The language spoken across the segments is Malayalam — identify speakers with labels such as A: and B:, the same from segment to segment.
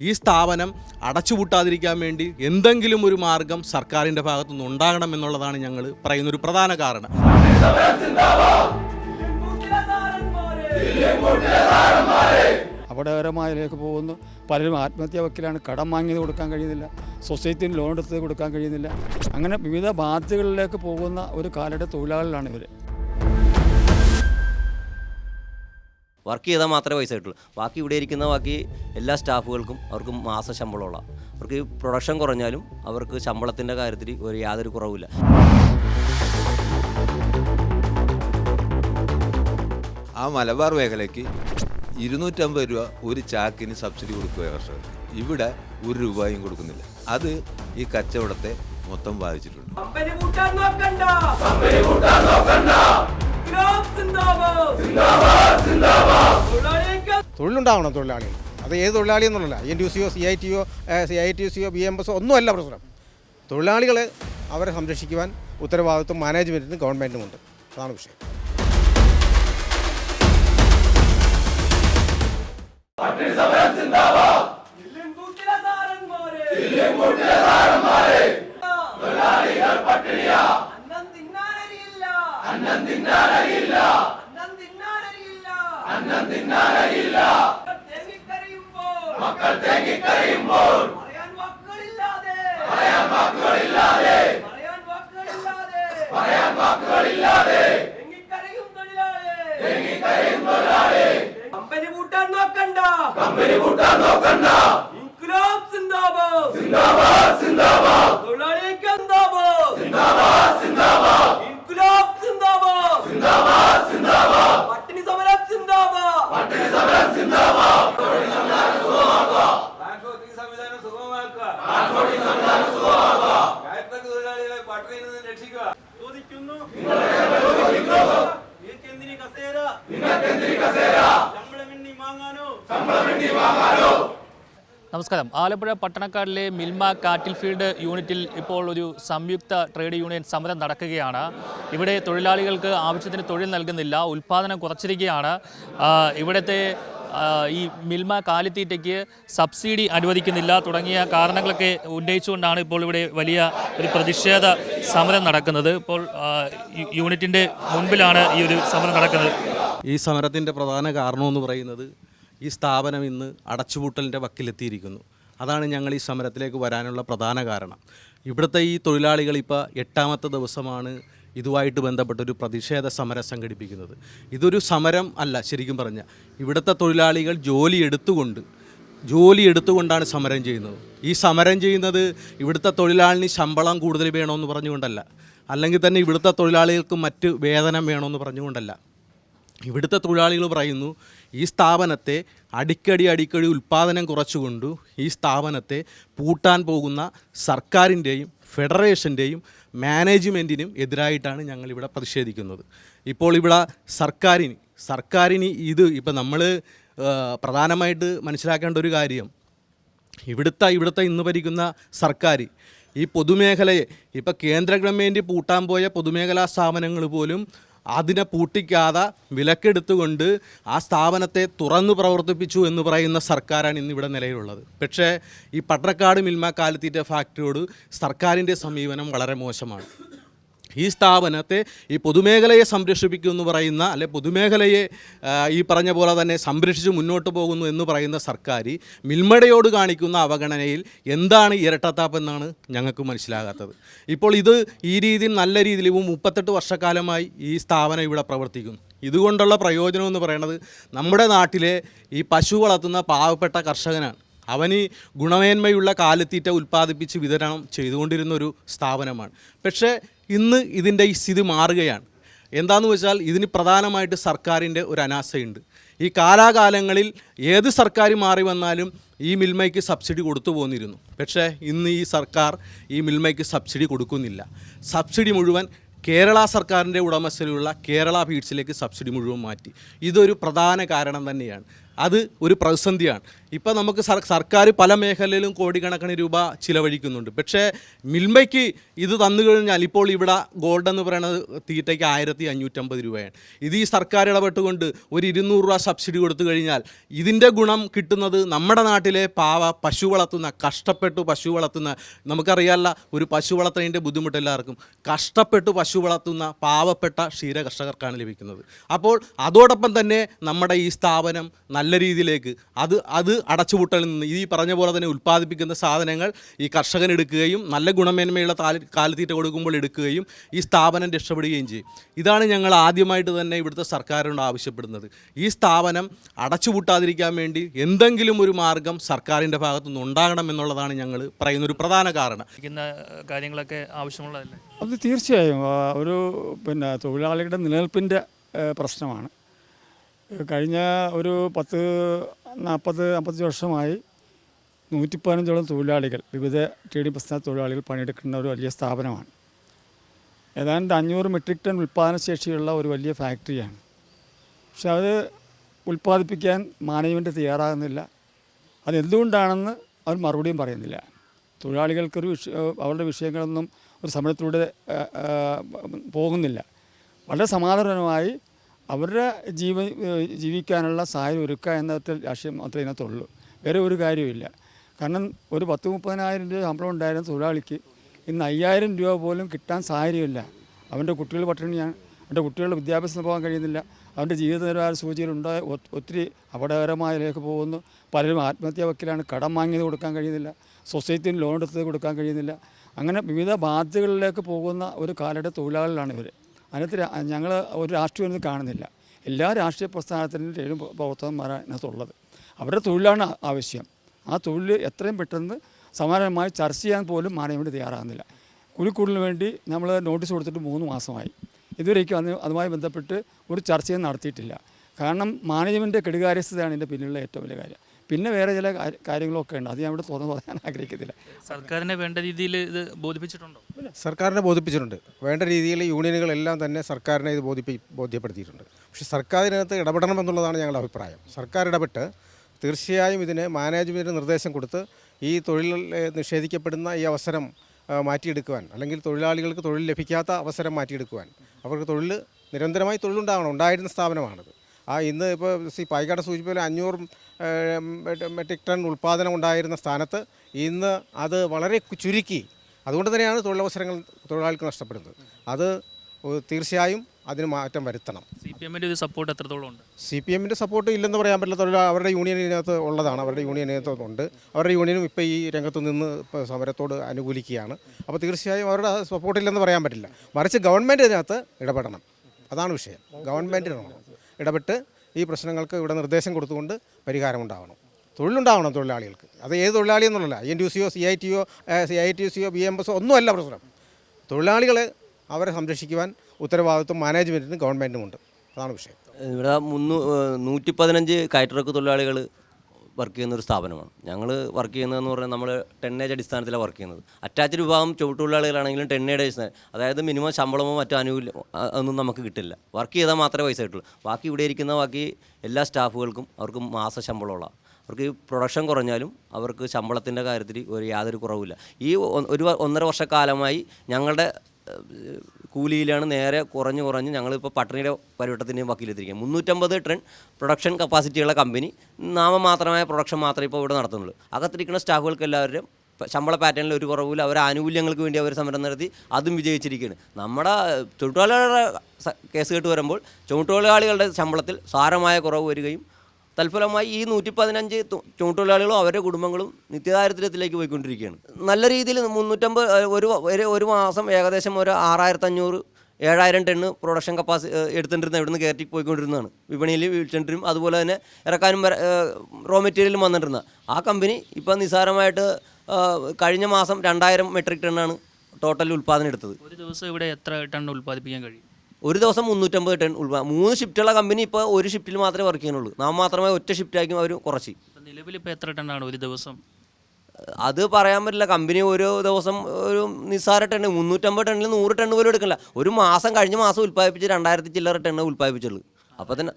A: ഈ സ്ഥാപനം അടച്ചുപൂട്ടാതിരിക്കാൻ വേണ്ടി എന്തെങ്കിലും ഒരു മാർഗം സർക്കാരിന്റെ ഭാഗത്തുനിന്ന് ഉണ്ടാകണം എന്നുള്ളതാണ് ഞങ്ങൾ പറയുന്ന ഒരു പ്രധാന കാരണം.
B: അപകടകരമായതിലേക്ക് പോകുന്നു. പലരും ആത്മഹത്യാ വക്കിലാണ് കടം വാങ്ങിയത് കൊടുക്കാൻ കഴിയുന്നില്ല. സൊസൈറ്റിന് ലോൺ എടുത്ത് കൊടുക്കാൻ കഴിയുന്നില്ല. അങ്ങനെ വിവിധ ബാധ്യതകളിലേക്ക് പോകുന്ന ഒരു കാലയുടെ തൊഴിലാളികളാണ് ഇവർ
C: വർക്ക് ചെയ്താൽ മാത്രമേ പൈസ കിട്ടുള്ളൂ. ബാക്കി ഇവിടെ ഇരിക്കുന്ന ബാക്കി എല്ലാ സ്റ്റാഫുകൾക്കും അവർക്ക് മാസ ശമ്പളമുള്ള അവർക്ക് പ്രൊഡക്ഷൻ കുറഞ്ഞാലും അവർക്ക് ശമ്പളത്തിന്റെ കാര്യത്തിൽ ഒരു യാതൊരു കുറവില്ല
D: ആ മലബാർ മേഖലയ്ക്ക് ഇരുന്നൂറ്റമ്പത് രൂപ ഒരു ചാക്കിന് സബ്സിഡി കൊടുക്കുക കർഷകർക്ക് ഇവിടെ ഒരു രൂപയും കൊടുക്കുന്നില്ല. അത് ഈ കച്ചവടത്തെ മൊത്തം ബാധിച്ചിട്ടുണ്ട്.
E: തൊഴിലുണ്ടാവണം തൊഴിലാളികൾ അത് ഏത് തൊഴിലാളി എന്നുള്ളതല്ല. എൻ ടി സിയോ സി ഐ ടിയോ സി ഐ ടി സിയോ ബി എം എസോ ഒന്നുമല്ല പ്രശ്നം. തൊഴിലാളികളെ അവരെ സംരക്ഷിക്കുവാൻ ഉത്തരവാദിത്വം മാനേജ്മെന്റിനും ഗവൺമെന്റിനും ഉണ്ട് അതാണ് വിഷയം.
F: അന്നം തിന്നാനറിയില്ല. അന്നം ദില്ലിം കമ്പനി കൂട്ടാൻ നോക്കണ്ട. കമ്പനി കൂട്ടാൻ നോക്കണ്ട. ഇൻക്ലാബ് സിന്ദാബാദ്. സിന്ദാബാദ് സിന്ദാബാദ്. തൊഴിലാളിക്ക് സിന്ദാബാദ് സിന്ദാബാദ് സിന്ദാബാദ്.
G: നമസ്കാരം. ആലപ്പുഴ പട്ടണക്കാടിലെ മിൽമ കാറ്റിൽ ഫീൽഡ് യൂണിറ്റിൽ ഇപ്പോൾ ഒരു സംയുക്ത ട്രേഡ് യൂണിയൻ സമരം നടക്കുകയാണ്. ഇവിടെ തൊഴിലാളികൾക്ക് ആവശ്യത്തിന് തൊഴിൽ നൽകുന്നില്ല. ഉൽപ്പാദനം കുറച്ചിരിക്കുകയാണ്. ഇവിടുത്തെ ഈ മിൽമ കാലിത്തീറ്റയ്ക്ക് സബ്സിഡി അനുവദിക്കുന്നില്ല. തുടങ്ങിയ കാരണങ്ങളൊക്കെ ഉന്നയിച്ചുകൊണ്ടാണ് ഇപ്പോൾ ഇവിടെ വലിയ ഒരു പ്രതിഷേധ സമരം നടക്കുന്നത്. ഇപ്പോൾ യൂണിറ്റിന്റെ മുൻപിലാണ് ഈ ഒരു സമരം നടക്കുന്നത്.
A: ഈ സമരത്തിന്റെ പ്രധാന കാരണമെന്ന് പറയുന്നത് ഈ സ്ഥാപനം ഇന്ന് അടച്ചുപൂട്ടലിന്റെ വക്കിലെത്തിയിരിക്കുന്നു. അതാണ് ഞങ്ങൾ ഈ സമരത്തിലേക്ക് വരാനുള്ള പ്രധാന കാരണം. ഇവിടുത്തെ ഈ തൊഴിലാളികൾ ഇപ്പോൾ എട്ടാമത്തെ ദിവസമാണ് ഇതുമായിട്ട് ബന്ധപ്പെട്ടൊരു പ്രതിഷേധ സമരം സംഘടിപ്പിക്കുന്നത്. ഇതൊരു സമരം അല്ല ശരിക്കും പറഞ്ഞാൽ ഇവിടുത്തെ തൊഴിലാളികൾ ജോലി എടുത്തുകൊണ്ട് ജോലി എടുത്തുകൊണ്ടാണ് സമരം ചെയ്യുന്നത്. ഈ സമരം ചെയ്യുന്നത് ഇവിടുത്തെ തൊഴിലാളിന് ശമ്പളം കൂടുതൽ വേണമെന്ന് പറഞ്ഞുകൊണ്ടല്ല. അല്ലെങ്കിൽ തന്നെ ഇവിടുത്തെ തൊഴിലാളികൾക്ക് മറ്റ് വേതനം വേണമെന്ന് പറഞ്ഞുകൊണ്ടല്ല. ഇവിടുത്തെ തൊഴിലാളികൾ പറയുന്നു ഈ സ്ഥാപനത്തെ അടിക്കടി അടിക്കടി ഉൽപ്പാദനം കുറച്ചുകൊണ്ട് ഈ സ്ഥാപനത്തെ പൂട്ടാൻ പോകുന്ന സർക്കാരിന്റെയും ഫെഡറേഷന്റെയും മാനേജ്മെന്റിനും എതിരായിട്ടാണ് ഞങ്ങളിവിടെ പ്രതിഷേധിക്കുന്നത്. ഇപ്പോൾ ഇവിടെ സർക്കാരിന് സർക്കാരിന് ഇത് ഇപ്പം നമ്മൾ പ്രധാനമായിട്ട് മനസ്സിലാക്കേണ്ട ഒരു കാര്യം. ഇവിടുത്തെ ഇവിടുത്തെ ഇന്ന് ഭരിക്കുന്ന സർക്കാർ ഈ പൊതുമേഖലയെ ഇപ്പോൾ കേന്ദ്ര ഗവൺമെന്റ് പൂട്ടാൻ പോയ പൊതുമേഖലാ സ്ഥാപനങ്ങൾ പോലും അതിനെ പൂട്ടിക്കാതെ വിലക്കെടുത്തുകൊണ്ട് ആ സ്ഥാപനത്തെ തുറന്നു പ്രവർത്തിപ്പിച്ചു എന്ന് പറയുന്ന സർക്കാരാണ് ഇന്നിവിടെ നിലയിലുള്ളത്. പക്ഷേ ഈ പട്ടണക്കാട് മിൽമ കാലിത്തീറ്റ ഫാക്ടറിയോട് സർക്കാരിന്റെ സമീപനം വളരെ മോശമാണ്. ഈ സ്ഥാപനത്തെ ഈ പൊതുമേഖലയെ സംരക്ഷിപ്പിക്കും എന്ന് പറയുന്ന അല്ലെ പൊതുമേഖലയെ ഈ പറഞ്ഞ പോലെ തന്നെ സംരക്ഷിച്ച് മുന്നോട്ട് പോകുന്നു എന്ന് പറയുന്ന സർക്കാർ മിൽമടയോട് കാണിക്കുന്ന അവഗണനയിൽ എന്താണ് ഇരട്ടത്താപ്പെന്നാണ് ഞങ്ങൾക്ക് മനസ്സിലാകാത്തത്. ഇപ്പോൾ ഇത് ഈ രീതിയിൽ നല്ല രീതിയിൽ മുപ്പത്തെട്ട് വർഷക്കാലമായി ഈ സ്ഥാപനം ഇവിടെ പ്രവർത്തിക്കുന്നു. ഇതുകൊണ്ടുള്ള പ്രയോജനം എന്ന് പറയുന്നത് നമ്മുടെ നാട്ടിലെ ഈ പശു വളർത്തുന്ന പാവപ്പെട്ട കർഷകനാണ്. അവന് ഗുണമേന്മയുള്ള കാലിത്തീറ്റ ഉൽപ്പാദിപ്പിച്ച് വിതരണം ചെയ്തുകൊണ്ടിരുന്ന ഒരു സ്ഥാപനമാണ്. പക്ഷേ ഇന്ന് ഇതിന്റെ ഈ സ്ഥിതി മാറുകയാണ്. എന്താണെന്ന് വെച്ചാൽ ഇതിന് പ്രധാനമായിട്ട് സർക്കാരിന്റെ ഒരു അനാസയുണ്ട് ഈ കാലാകാലങ്ങളിൽ ഏത് സർക്കാർ മാറി വന്നാലും ഈ മിൽമയ്ക്ക് സബ്സിഡി കൊടുത്തു പോന്നിരുന്നു. പക്ഷേ ഇന്ന് ഈ സർക്കാർ ഈ മിൽമയ്ക്ക് സബ്സിഡി കൊടുക്കുന്നില്ല. സബ്സിഡി മുഴുവൻ കേരള സർക്കാരിന്റെ ഉടമസ്ഥയിലുള്ള കേരള ഫീഡ്സിലേക്ക് സബ്സിഡി മുഴുവൻ മാറ്റി. ഇതൊരു പ്രധാന കാരണം തന്നെയാണ്. അത് ഒരു പ്രതിസന്ധിയാണ്. ഇപ്പം നമുക്ക് സർ സർക്കാർ പല മേഖലയിലും കോടിക്കണക്കിന് രൂപ ചിലവഴിക്കുന്നുണ്ട്. പക്ഷേ മിൽമയ്ക്ക് ഇത് തന്നു കഴിഞ്ഞാൽ ഇപ്പോൾ ഇവിടെ ഗോൾഡ് എന്ന് പറയുന്നത് തീറ്റയ്ക്ക് ആയിരത്തി അഞ്ഞൂറ്റമ്പത് രൂപയാണ്. ഇത് ഈ സർക്കാർ ഇടപെട്ടുകൊണ്ട് ഒരു ഇരുന്നൂറ് രൂപ സബ്സിഡി കൊടുത്തു കഴിഞ്ഞാൽ ഇതിന്റെ ഗുണം കിട്ടുന്നത് നമ്മുടെ നാട്ടിലെ പാവ പശു വളർത്തുന്ന കഷ്ടപ്പെട്ട് പശു വളർത്തുന്ന നമുക്കറിയാമല്ല ഒരു പശു വളർത്തുന്നതിന്റെ ബുദ്ധിമുട്ട് എല്ലാവർക്കും. കഷ്ടപ്പെട്ട് പശു വളർത്തുന്ന പാവപ്പെട്ട ക്ഷീര കർഷകർക്കാണ് ലഭിക്കുന്നത്. അപ്പോൾ അതോടൊപ്പം തന്നെ നമ്മുടെ ഈ സ്ഥാപനം നല്ല രീതിയിലേക്ക് അത് അത് അടച്ചുപൂട്ടലിൽ നിന്ന് ഈ പറഞ്ഞ പോലെ തന്നെ ഉൽപ്പാദിപ്പിക്കുന്ന സാധനങ്ങൾ ഈ കർഷകൻ എടുക്കുകയും നല്ല ഗുണമേന്മയുള്ള താൽ കാലിത്തീറ്റ കൊടുക്കുമ്പോൾ എടുക്കുകയും ഈ സ്ഥാപനം രക്ഷപ്പെടുകയും ചെയ്യും. ഇതാണ് ഞങ്ങൾ ആദ്യമായിട്ട് തന്നെ ഇവിടുത്തെ സർക്കാരിനോട് ആവശ്യപ്പെടുന്നത്. ഈ സ്ഥാപനം അടച്ചുപൂട്ടാതിരിക്കാൻ വേണ്ടി എന്തെങ്കിലും ഒരു മാർഗം സർക്കാരിന്റെ ഭാഗത്തുനിന്ന് ഉണ്ടാകണം എന്നുള്ളതാണ് ഞങ്ങൾ പറയുന്ന ഒരു പ്രധാന കാരണം.
G: കാര്യങ്ങളൊക്കെ ആവശ്യമുള്ളതല്ലേ?
B: അത് തീർച്ചയായും. ഒരു പിന്നെ തൊഴിലാളികളുടെ നിലനിൽപ്പിന്റെ പ്രശ്നമാണ്. കഴിഞ്ഞ ഒരു പത്ത് നാൽപ്പത് അമ്പത്തഞ്ച് വർഷമായി നൂറ്റി പതിനഞ്ചോളം തൊഴിലാളികൾ വിവിധ ടി ഡി പ്രസ്ഥാന തൊഴിലാളികൾ പണിയെടുക്കുന്ന ഒരു വലിയ സ്ഥാപനമാണ്. ഏതാണ്ട് അഞ്ഞൂറ് മെട്രിക് ടൺ ഉൽപ്പാദനശേഷിയുള്ള ഒരു വലിയ ഫാക്ടറിയാണ് പക്ഷെ അത് ഉൽപ്പാദിപ്പിക്കാൻ മാനേജ്മെന്റ് തയ്യാറാകുന്നില്ല. അതെന്തുകൊണ്ടാണെന്ന് അവർ മറുപടിയും പറയുന്നില്ല. തൊഴിലാളികൾക്കൊരു വിഷ അവരുടെ വിഷയങ്ങളൊന്നും ഒരു സമരത്തിലൂടെ പോകുന്നില്ല. വളരെ സമാധാനപരമായി അവരുടെ ജീവ ജീവിക്കാനുള്ള സാഹചര്യം ഒരുക്കുക എന്ന രാഷ്ട്രീയം മാത്രമേ ഇതിനകത്തുള്ളൂ. വേറെ ഒരു കാര്യമില്ല കാരണം ഒരു പത്ത് മുപ്പതിനായിരം രൂപ ശമ്പളം ഉണ്ടായിരുന്ന തൊഴിലാളിക്ക് ഇന്ന് അയ്യായിരം രൂപ പോലും കിട്ടാൻ സാഹചര്യമില്ല. അവന്റെ കുട്ടികൾ പട്ടിണിയാണ്. അവന്റെ കുട്ടികളുടെ വിദ്യാഭ്യാസത്തിന് പോകാൻ കഴിയുന്നില്ല. അവന്റെ ജീവിത നിലവാര സൂചിയിലുണ്ടായ ഒ- ഒത്തിരി അപകടകരമായതിലേക്ക് പോകുന്നു. പലരും ആത്മഹത്യാ വക്കിലാണ് കടം വാങ്ങിയത് കൊടുക്കാൻ കഴിയുന്നില്ല. സൊസൈറ്റിയിൽ ലോൺ എടുത്തത് കൊടുക്കാൻ കഴിയുന്നില്ല. അങ്ങനെ വിവിധ ബാധ്യതകളിലേക്ക് പോകുന്ന ഒരു കാലയുടെ തൊഴിലാളികളാണ് ഇവർ അതിനകത്ത് ഞങ്ങൾ ഒരു രാഷ്ട്രീയം കാണുന്നില്ല. എല്ലാ രാഷ്ട്രീയ പ്രസ്ഥാനത്തിനും ഏഴും പ്രവർത്തകന്മാരാണ് ഇതിനകത്തുള്ളത് അവരുടെ തൊഴിലാണ് ആവശ്യം. ആ തൊഴിൽ എത്രയും പെട്ടെന്ന് സമാനമായി ചർച്ച ചെയ്യാൻ പോലും മാനേജ്മെന്റ് തയ്യാറാകുന്നില്ല. കുലിക്കൂടിന് വേണ്ടി നമ്മൾ നോട്ടീസ് കൊടുത്തിട്ട് മൂന്ന് മാസമായി. ഇതുവരേക്കും അതിന് അതുമായി ബന്ധപ്പെട്ട് ഒരു ചർച്ചയും നടത്തിയിട്ടില്ല. കാരണം മാനേജ്മെന്റ് കെടുകാര്യസ്ഥതയാണ് ഇതിന്റെ പിന്നിലുള്ള ഏറ്റവും വലിയ കാര്യം. പിന്നെ വേറെ ചില കാര്യ- കാര്യങ്ങളൊക്കെ ഉണ്ട്. അത് ഞാൻ ഇവിടെ തുറന്ന് പറയാൻ ആഗ്രഹിക്കത്തില്ല.
G: സർക്കാരിനെ വേണ്ട രീതിയിൽ ഇത് ബോധിപ്പിച്ചിട്ടുണ്ടോ?
E: സർക്കാരിനെ ബോധിപ്പിച്ചിട്ടുണ്ട്. വേണ്ട രീതിയിൽ യൂണിയനുകളെല്ലാം തന്നെ സർക്കാരിനെ ഇത് ബോധിപ്പി ബോധ്യപ്പെടുത്തിയിട്ടുണ്ട്. പക്ഷേ സർക്കാരിനകത്ത് ഇടപെടണം എന്നുള്ളതാണ് ഞങ്ങളുടെ അഭിപ്രായം. സർക്കാർ ഇടപെട്ട് തീർച്ചയായും ഇതിന് മാനേജ്മെന്റിന് നിർദ്ദേശം കൊടുത്ത് ഈ തൊഴിൽ നിഷേധിക്കപ്പെടുന്ന ഈ അവസരം മാറ്റിയെടുക്കുവാൻ അല്ലെങ്കിൽ തൊഴിലാളികൾക്ക് തൊഴിൽ ലഭിക്കാത്ത അവസരം മാറ്റിയെടുക്കുവാൻ അവർക്ക് തൊഴിൽ നിരന്തരമായി തൊഴിലുണ്ടാകണം ഉണ്ടായിരുന്ന സ്ഥാപനമാണിത്. ആ ഇന്ന് ഇപ്പോൾ സി പായിക്കാട് സൂചിപ്പിച്ച അഞ്ഞൂറ് മെട്രിക് ടൺ ഉൽപ്പാദനം ഉണ്ടായിരുന്ന സ്ഥാനത്ത് ഇന്ന് അത് വളരെ ചുരുക്കി. അതുകൊണ്ട് തന്നെയാണ് തൊഴിലവസരങ്ങൾ തൊഴിലാളികൾക്ക് നഷ്ടപ്പെടുന്നത്. അത് തീർച്ചയായും അതിന് മാറ്റം വരുത്തണം.
G: സി പി എമ്മിന്റെ ഒരു സപ്പോർട്ട് എത്രത്തോളം ഉണ്ട്?
E: സി പി എമ്മിന്റെ സപ്പോർട്ട് ഇല്ലെന്ന് പറയാൻ പറ്റില്ല. തൊഴിലാ അവരുടെ യൂണിയൻ ഇതിനകത്ത് ഉള്ളതാണ്. അവരുടെ യൂണിയൻ ഇതിനകത്ത് ഉണ്ട്. അവരുടെ യൂണിയനും ഇപ്പോൾ ഈ രംഗത്ത് നിന്ന് ഇപ്പോൾ സമരത്തോട് അനുകൂലിക്കുകയാണ്. അപ്പോൾ തീർച്ചയായും അവരുടെ സപ്പോർട്ട് ഇല്ലെന്ന് പറയാൻ പറ്റില്ല. മറിച്ച് ഗവൺമെന്റ് ഇതിനകത്ത് ഇടപെടണം. അതാണ് വിഷയം. ഗവൺമെന്റിനാണ് ഇടപെട്ട് ഈ പ്രശ്നങ്ങൾക്ക് ഇവിടെ നിർദ്ദേശം കൊടുത്തുകൊണ്ട് പരിഹാരമുണ്ടാവണം. തൊഴിലുണ്ടാവണം തൊഴിലാളികൾക്ക്. അത് ഏത് തൊഴിലാളി എന്നുള്ളതല്ല. എൻ ടി സിയോ സി ഐ ടിയോ സി ഐ ടി സിയോ ബി എം എസോ ഒന്നുമല്ല പ്രശ്നം. തൊഴിലാളികളെ അവരെ സംരക്ഷിക്കുവാൻ ഉത്തരവാദിത്വം മാനേജ്മെന്റിനും ഗവൺമെന്റിനും ഉണ്ട് അതാണ് വിഷയം.
C: ഇവിടെ മുന്നൂ നൂറ്റി പതിനഞ്ച് കയറ്റിറക്ക് തൊഴിലാളികൾ വർക്ക് ചെയ്യുന്ന ഒരു സ്ഥാപനമാണ്. ഞങ്ങൾ വർക്ക് ചെയ്യുന്നതെന്ന് പറഞ്ഞാൽ നമ്മൾ ടെന്നേജ് അടിസ്ഥാനത്തിലാണ് വർക്ക് ചെയ്യുന്നത്. അറ്റാച്ച്ഡ് വിഭാഗം ചുവട്ടുതൊഴിലാളികളാണെങ്കിലും ടെന്നേജ് അടിസ്ഥാനം അതായത് മിനിമം ശമ്പളമോ മറ്റോ ആനുകൂല്യം ഒന്നും നമുക്ക് കിട്ടില്ല. വർക്ക് ചെയ്താൽ മാത്രമേ പൈസ കിട്ടുള്ളൂ. ബാക്കി ഇവിടെ ഇരിക്കുന്ന ബാക്കി എല്ലാ സ്റ്റാഫുകൾക്കും അവർക്ക് മാസ ശമ്പളമുള്ള അവർക്ക് പ്രൊഡക്ഷൻ കുറഞ്ഞാലും അവർക്ക് ശമ്പളത്തിന്റെ കാര്യത്തിൽ ഒരു യാതൊരു കുറവില്ല ഈ ഒരു ഒന്നര വർഷക്കാലമായി ഞങ്ങളുടെ കൂലിയിലാണ് നേരെ കുറഞ്ഞ് കുറഞ്ഞ് ഞങ്ങളിപ്പോൾ പട്ടണിയുടെ പരിവട്ടത്തിന്റെയും വക്കീലെത്തിരിക്കുക മുന്നൂറ്റമ്പത് ടൺ പ്രൊഡക്ഷൻ കപ്പാസിറ്റിയുള്ള കമ്പനി നാമമാത്രമായ പ്രൊഡക്ഷൻ മാത്രമേ ഇപ്പോൾ ഇവിടെ നടത്തുന്നുള്ളൂ. അകത്തിരിക്കുന്ന സ്റ്റാഫുകൾക്ക് എല്ലാവരും ശമ്പള പാറ്റേണിൽ ഒരു കുറവില്ല അവർ ആനുകൂല്യങ്ങൾക്ക് വേണ്ടി അവർ സമരം നടത്തി അതും വിജയിച്ചിരിക്കുകയാണ്. നമ്മുടെ തൊഴിലാളികളുടെ കേസ് കേട്ട് വരുമ്പോൾ ചുമട്ടുതൊഴിലാളികളുടെ ശമ്പളത്തിൽ സാരമായ കുറവ് വരികയും തൽഫലമായി ഈ നൂറ്റി പതിനഞ്ച് ചുമട്ടുതൊഴിലാളികളും അവരുടെ കുടുംബങ്ങളും നിത്യദാരിദ്ര്യത്തിലേക്ക് പോയിക്കൊണ്ടിരിക്കുകയാണ്. നല്ല രീതിയിൽ മുന്നൂറ്റമ്പത് ഒരു ഒരു- മാസം ഏകദേശം ഒരു ആറായിരത്തഞ്ഞൂറ് ഏഴായിരം ടണ്ണ് പ്രൊഡക്ഷൻ കപ്പാസിറ്റി എടുത്തുകൊണ്ടിരുന്ന ഇവിടുന്ന് കയറ്റി പോയിക്കൊണ്ടിരുന്നതാണ്. വിപണിയിൽ വീഴ്ചണ്ടിരും അതുപോലെ തന്നെ ഇറക്കാനും റോ മെറ്റീരിയലും വന്നിട്ടിരുന്ന. ആ കമ്പനി ഇപ്പം നിസ്സാരമായിട്ട് കഴിഞ്ഞ മാസം രണ്ടായിരം മെട്രിക് ടണ്ണാണ് ടോട്ടൽ ഉൽപ്പാദനം എടുത്തത്.
G: ഒരു ദിവസം ഇവിടെ എത്ര ടൺ ഉൽപ്പാദിപ്പിക്കാൻ കഴിയും?
C: ഒരു ദിവസം മുന്നൂറ്റമ്പത് ടൺ ഉൾവ മൂന്ന് ഷിഫ്റ്റുള്ള കമ്പനി ഇപ്പോൾ ഒരു ഷിഫ്റ്റിൽ മാത്രമേ വർക്ക് ചെയ്യുന്നുള്ളൂ. നാം മാത്രമേ ഒറ്റ ഷിഫ്റ്റായിരിക്കും അവർ കുറച്ച്.
G: നിലവിൽ ഇപ്പോൾ എത്ര ടണ്ണാണ് ഒരു ദിവസം?
C: അത് പറയാൻ പറ്റില്ല. കമ്പനി ഓരോ ദിവസം ഒരു നിസ്സാര ടണ്ണ് മുന്നൂറ്റമ്പത് ടണ്ണിൽ നൂറ് ടണ്ണ് പോലും എടുക്കില്ല ഒരു മാസം കഴിഞ്ഞ മാസം ഉൽപ്പാദിപ്പിച്ച് രണ്ടായിരത്തി ചില്ലറ ടണ്ണ് ഉൽപ്പാദിപ്പിച്ചുള്ളൂ. അപ്പോൾ തന്നെ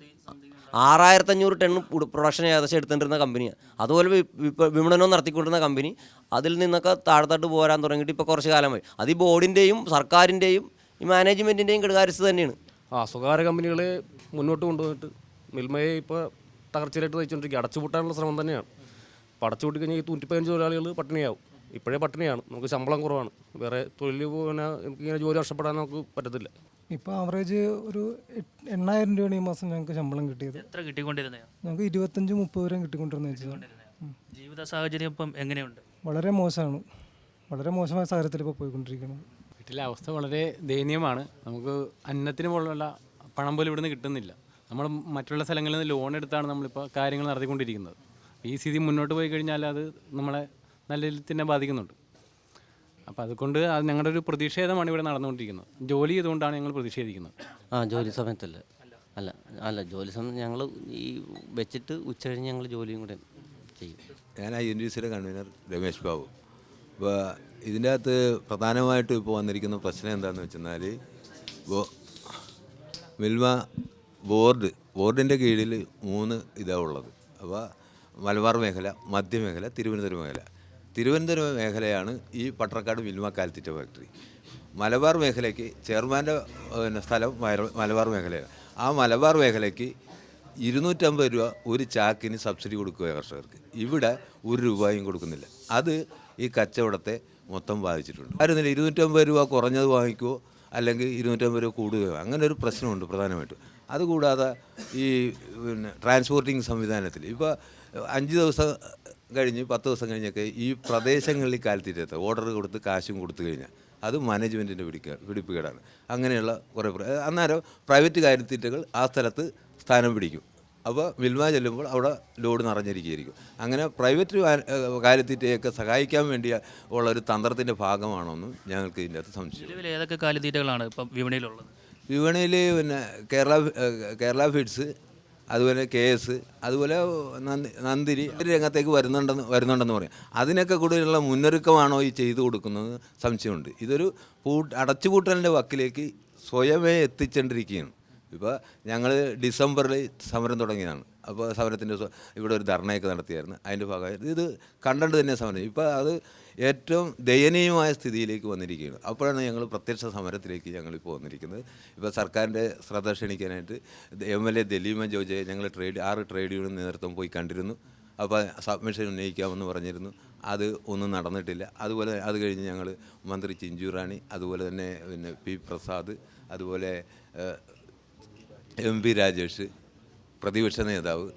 C: ആറായിരത്തഞ്ഞൂറ് ടൺ പ്രൊഡക്ഷൻ ഏകദേശം എടുത്തുകൊണ്ടിരുന്ന കമ്പനിയാണ് അതുപോലെ വിപണനം നടത്തിക്കൊണ്ടിരുന്ന കമ്പനി അതിൽ നിന്നൊക്കെ താഴത്തോട്ട് പോരാൻ തുടങ്ങിയിട്ട് ഇപ്പോൾ കുറച്ച് കാലമായി. അത് ഈ ബോർഡിന്റെയും സർക്കാരിന്റെയും ഈ മാനേജ്മെന്റിന്റെയും കെടുകാര്യസ്ഥ തന്നെയാണ്.
H: ആ സ്വകാര്യ കമ്പനികളെ മുന്നോട്ട് കൊണ്ടുവന്നിട്ട് മിൽമയെ ഇപ്പോൾ തകർച്ചയിലായിട്ട് നയിച്ചുകൊണ്ടിരിക്കുക അടച്ചുപൂട്ടാനുള്ള ശ്രമം തന്നെയാണ്. അപ്പോൾ അടച്ചുപൂട്ടി കഴിഞ്ഞാൽ ഈ നൂറ്റിപ്പതിനഞ്ച് തൊഴിലാളികൾ പട്ടിണിയാവും. ഇപ്പോഴേ പട്ടിണിയാണ്. നമുക്ക് ശമ്പളം കുറവാണ്. വേറെ തൊഴിൽ പോകാൻ ഇങ്ങനെ ജോലി നഷ്ടപ്പെടാൻ നമുക്ക് പറ്റത്തില്ല.
I: ഇപ്പോൾ ആവറേജ് ഒരു എണ്ണായിരം രൂപയാണ് ഈ മാസം ഞങ്ങൾക്ക് ശമ്പളം കിട്ടിയത്.
G: എത്ര കിട്ടിക്കൊണ്ടിരുന്നത്
I: ഞങ്ങൾക്ക് ഇരുപത്തഞ്ച് മുപ്പത് വരെ കിട്ടിക്കൊണ്ടിരുന്ന വെച്ചാൽ
G: ജീവിത സാഹചര്യം ഇപ്പം എങ്ങനെയുണ്ട്?
I: വളരെ മോശമാണ്. വളരെ മോശമായ സാഹചര്യത്തിൽ ഇപ്പോൾ പോയിക്കൊണ്ടിരിക്കുന്നത്
J: വീട്ടിലെ അവസ്ഥ വളരെ ദയനീയമാണ്. നമുക്ക് അന്നത്തിന് പോലുള്ള പണം പോലും ഇവിടുന്ന് കിട്ടുന്നില്ല. നമ്മൾ മറ്റുള്ള സ്ഥലങ്ങളിൽ നിന്ന് ലോൺ എടുത്താണ് നമ്മളിപ്പോൾ കാര്യങ്ങൾ നടത്തിക്കൊണ്ടിരിക്കുന്നത്. ഈ സ്ഥിതി മുന്നോട്ട് പോയി കഴിഞ്ഞാൽ അത് നമ്മളെ നല്ല രീതിയിൽ തന്നെ ബാധിക്കുന്നുണ്ട്. അപ്പോൾ അതുകൊണ്ട് അത് ഞങ്ങളുടെ ഒരു പ്രതിഷേധമാണ് ഇവിടെ നടന്നുകൊണ്ടിരിക്കുന്നത്. ജോലി ചെയ്തുകൊണ്ടാണ് ഞങ്ങൾ പ്രതിഷേധിക്കുന്നത്.
C: ആ ജോലി സമയത്തല്ല? അല്ല അല്ല ജോലി സമയം ഞങ്ങൾ ഈ വെച്ചിട്ട് ഉച്ച കഴിഞ്ഞ് ഞങ്ങൾ ജോലിയും കൂടെ ചെയ്യും.
D: ഞാൻ ഐ എൻ ഡി സിയുടെ കൺവീനർ രമേശ് ബാബു. അപ്പോൾ ഇതിന്റെ അകത്ത് പ്രധാനമായിട്ടും ഇപ്പോൾ വന്നിരിക്കുന്ന പ്രശ്നം എന്താണെന്ന് വെച്ചെന്നാൽ മിൽമ ബോർഡ് ബോർഡിന്റെ കീഴിൽ മൂന്ന് ഇതാണ് ഉള്ളത്. അപ്പോൾ മലബാർ മേഖല മധ്യമേഖല തിരുവനന്തപുരം മേഖല. തിരുവനന്തപുരം മേഖലയാണ് ഈ പട്ടണക്കാട് മിൽമ കാലിത്തീറ്റ ഫാക്ടറി. മലബാർ മേഖലയ്ക്ക് ചെയർമാന്റെ പിന്നെ സ്ഥലം മലബാർ മേഖലയാണ്. ആ മലബാർ മേഖലയ്ക്ക് ഇരുന്നൂറ്റമ്പത് രൂപ ഒരു ചാക്കിന് സബ്സിഡി കൊടുക്കുക കർഷകർക്ക്. ഇവിടെ ഒരു രൂപയും കൊടുക്കുന്നില്ല. അത് ഈ കച്ചവടത്തെ മൊത്തം വായിച്ചിട്ടുണ്ട് ആയിരുന്നില്ല ഇരുന്നൂറ്റമ്പത് രൂപ കുറഞ്ഞത് വാങ്ങിക്കുമോ അല്ലെങ്കിൽ ഇരുന്നൂറ്റമ്പത് രൂപ കൂടുകയോ അങ്ങനെ ഒരു പ്രശ്നമുണ്ട് പ്രധാനമായിട്ടും. അതുകൂടാതെ ഈ പിന്നെ ട്രാൻസ്പോർട്ടിങ് സംവിധാനത്തിൽ. ഇപ്പോൾ അഞ്ച് ദിവസം കഴിഞ്ഞ് പത്ത് ദിവസം കഴിഞ്ഞൊക്കെ ഈ പ്രദേശങ്ങളിൽ കാലത്തിരുത്ത ഓർഡർ കൊടുത്ത് കാശും കൊടുത്തു കഴിഞ്ഞാൽ അത് മാനേജ്മെന്റിന്റെ പിടിക്ക പിടിപ്പുകേടാണ് അങ്ങനെയുള്ള കുറേ അന്നേരം പ്രൈവറ്റ് കാര്യത്തീറ്റകൾ ആ സ്ഥലത്ത് സ്ഥാനം പിടിക്കും. അപ്പോൾ വിൽമ ചെല്ലുമ്പോൾ അവിടെ ലോഡ് നിറഞ്ഞിരിക്കുകയായിരിക്കും. അങ്ങനെ പ്രൈവറ്റ് കാലിത്തീറ്റയൊക്കെ സഹായിക്കാൻ വേണ്ടി ഉള്ള ഒരു തന്ത്രത്തിന്റെ ഭാഗമാണോന്നും ഞങ്ങൾക്ക് ഇതിന്റെ അകത്ത് സംശയം.
G: ഏതൊക്കെ കാലിത്തീറ്റകളാണ് ഇപ്പം വിപണിയിലുള്ളത്?
D: വിപണിയിൽ പിന്നെ കേരള കേരള ഫീഡ്സ് അതുപോലെ കെ എസ് അതുപോലെ നന്ദി നന്ദിരി ഒരു രംഗത്തേക്ക് വരുന്നുണ്ടെന്ന് വരുന്നുണ്ടെന്ന് പറയും. അതിനൊക്കെ കൂടുതലുള്ള മുന്നൊരുക്കമാണോ ഈ ചെയ്തു കൊടുക്കുന്നത്? സംശയമുണ്ട്. ഇതൊരു പൂ അടച്ചുപൂട്ടലിന്റെ വക്കിലേക്ക് സ്വയമേ എത്തിച്ചുകൊണ്ടിരിക്കുകയാണ് ഇപ്പോൾ ഞങ്ങൾ ഡിസംബറിൽ സമരം തുടങ്ങിയതാണ്. അപ്പോൾ സമരത്തിന്റെ ഇവിടെ ഒരു ധർണയൊക്കെ നടത്തിയായിരുന്നു. അതിന്റെ ഭാഗമായി ഇത് കണ്ടണ്ട് തന്നെ സമരം. ഇപ്പോൾ അത് ഏറ്റവും ദയനീയമായ സ്ഥിതിയിലേക്ക് വന്നിരിക്കുകയാണ്. അപ്പോഴാണ് ഞങ്ങൾ പ്രത്യക്ഷ സമരത്തിലേക്ക് ഞങ്ങളിപ്പോൾ വന്നിരിക്കുന്നത്. ഇപ്പോൾ സർക്കാരിന്റെ ശ്രദ്ധ ക്ഷണിക്കാനായിട്ട് എം എൽ എ ദലീമ ജോജയെ ഞങ്ങൾ ട്രേഡ് ആറ് ട്രേഡ് യൂണിയൻ നേതൃത്വം പോയി കണ്ടിരുന്നു. അപ്പോൾ സബ്മിഷൻ ഉന്നയിക്കാമെന്ന് പറഞ്ഞിരുന്നു. അത് ഒന്നും നടന്നിട്ടില്ല. അതുപോലെ അത് കഴിഞ്ഞ് ഞങ്ങൾ മന്ത്രി ചിഞ്ചു റാണി അതുപോലെ തന്നെ പിന്നെ പി പ്രസാദ് അതുപോലെ എം പി രാജേഷ് പ്രതിപക്ഷ നേതാവ്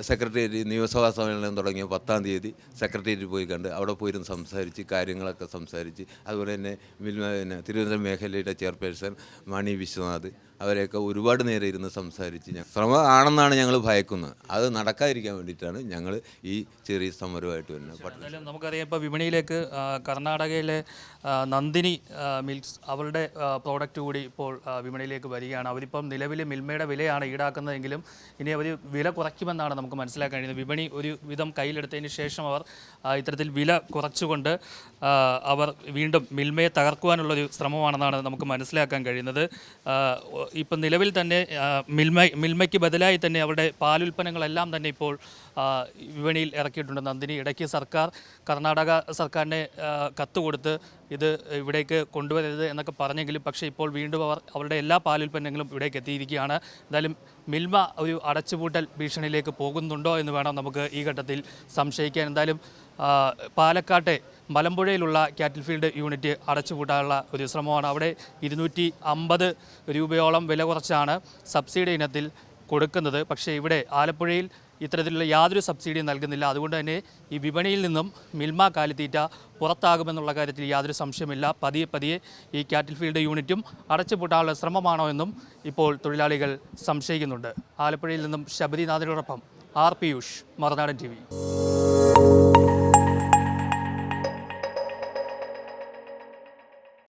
D: സെക്രട്ടേറിയറ്റ് നിയമസഭാ സമ്മേളനം തുടങ്ങിയ പത്താം തീയതി സെക്രട്ടേറിയറ്റ് പോയി കണ്ട് അവിടെ പോയിരുന്ന് സംസാരിച്ച് കാര്യങ്ങളൊക്കെ സംസാരിച്ച് അതുപോലെ തന്നെ തിരുവനന്തപുരം മേഖലയുടെ ചെയർപേഴ്സൺ മണി വിശ്വനാഥ് അവരെയൊക്കെ ഒരുപാട് നേരം ഇരുന്ന് സംസാരിച്ച് ശ്രമം ആണെന്നാണ് ഞങ്ങൾ ഭയക്കുന്നത്. അത് നടക്കാതിരിക്കാൻ വേണ്ടിയിട്ടാണ് ഞങ്ങൾ ഈ ചെറിയ സമരമായിട്ട് വരുന്നത്. പട്ടണം
G: നമുക്കറിയാം ഇപ്പോൾ വിപണിയിലേക്ക് കർണാടകയിലെ നന്ദിനി മിൽസ് അവരുടെ പ്രോഡക്റ്റ് കൂടി ഇപ്പോൾ വിപണിയിലേക്ക് വരികയാണ്. അവരിപ്പം നിലവിൽ മിൽമയുടെ വിലയാണ് ഈടാക്കുന്നതെങ്കിലും ഇനി അവർ വില കുറയ്ക്കുമെന്നാണ് നമുക്ക് മനസ്സിലാക്കാൻ കഴിയുന്നത്. വിപണി ഒരു വിധം കയ്യിലെടുത്തതിന് ശേഷം അവർ ഇത്തരത്തിൽ വില കുറച്ചുകൊണ്ട് അവർ വീണ്ടും മിൽമയെ തകർക്കുവാനുള്ളൊരു ശ്രമമാണെന്നാണ് നമുക്ക് മനസ്സിലാക്കാൻ കഴിയുന്നത്. ഇപ്പം നിലവിൽ തന്നെ മിൽമ മിൽമയ്ക്ക് ബദലായി തന്നെ അവരുടെ പാലുൽപ്പന്നങ്ങളെല്ലാം തന്നെ ഇപ്പോൾ വിപണിയിൽ ഇറക്കിയിട്ടുണ്ട്. നന്ദിനി ഇടയ്ക്ക് സർക്കാർ കർണാടക സർക്കാരിനെ കത്ത് കൊടുത്ത് ഇത് ഇവിടേക്ക് കൊണ്ടുവരരുത് എന്നൊക്കെ പറഞ്ഞെങ്കിലും പക്ഷേ ഇപ്പോൾ വീണ്ടും അവർ അവരുടെ എല്ലാ പാലുൽപ്പന്നങ്ങളും ഇവിടേക്ക് എത്തിയിരിക്കുകയാണ്. എന്തായാലും മിൽമ ഒരു അടച്ചുപൂട്ടൽ ഭീഷണിയിലേക്ക് പോകുന്നുണ്ടോ എന്ന് വേണം നമുക്ക് ഈ ഘട്ടത്തിൽ സംശയിക്കാൻ. എന്തായാലും പാലക്കാട്ടെ മലമ്പുഴയിലുള്ള കാറ്റിൽ ഫീൽഡ് യൂണിറ്റ് അടച്ചുപൂട്ടാനുള്ള ഒരു ശ്രമമാണ്. അവിടെ ഇരുന്നൂറ്റി അമ്പത് രൂപയോളം വില കുറച്ചാണ് സബ്സിഡി ഇനത്തിൽ കൊടുക്കുന്നത്. പക്ഷേ ഇവിടെ ആലപ്പുഴയിൽ ഇത്തരത്തിലുള്ള യാതൊരു സബ്സിഡിയും നൽകുന്നില്ല. അതുകൊണ്ട് തന്നെ ഈ വിപണിയിൽ നിന്നും മിൽമ കാലിത്തീറ്റ പുറത്താകുമെന്നുള്ള കാര്യത്തിൽ യാതൊരു സംശയമില്ല പതിയെ പതിയെ ഈ കാറ്റിൽ ഫീൽഡ് യൂണിറ്റും അടച്ചുപൂട്ടാനുള്ള ശ്രമമാണോ എന്നും ഇപ്പോൾ തൊഴിലാളികൾ സംശയിക്കുന്നുണ്ട്. ആലപ്പുഴയിൽ നിന്നും ശബരിനാഥിനോടൊപ്പം ആർ പിയൂഷ് മറുനാടൻ ടി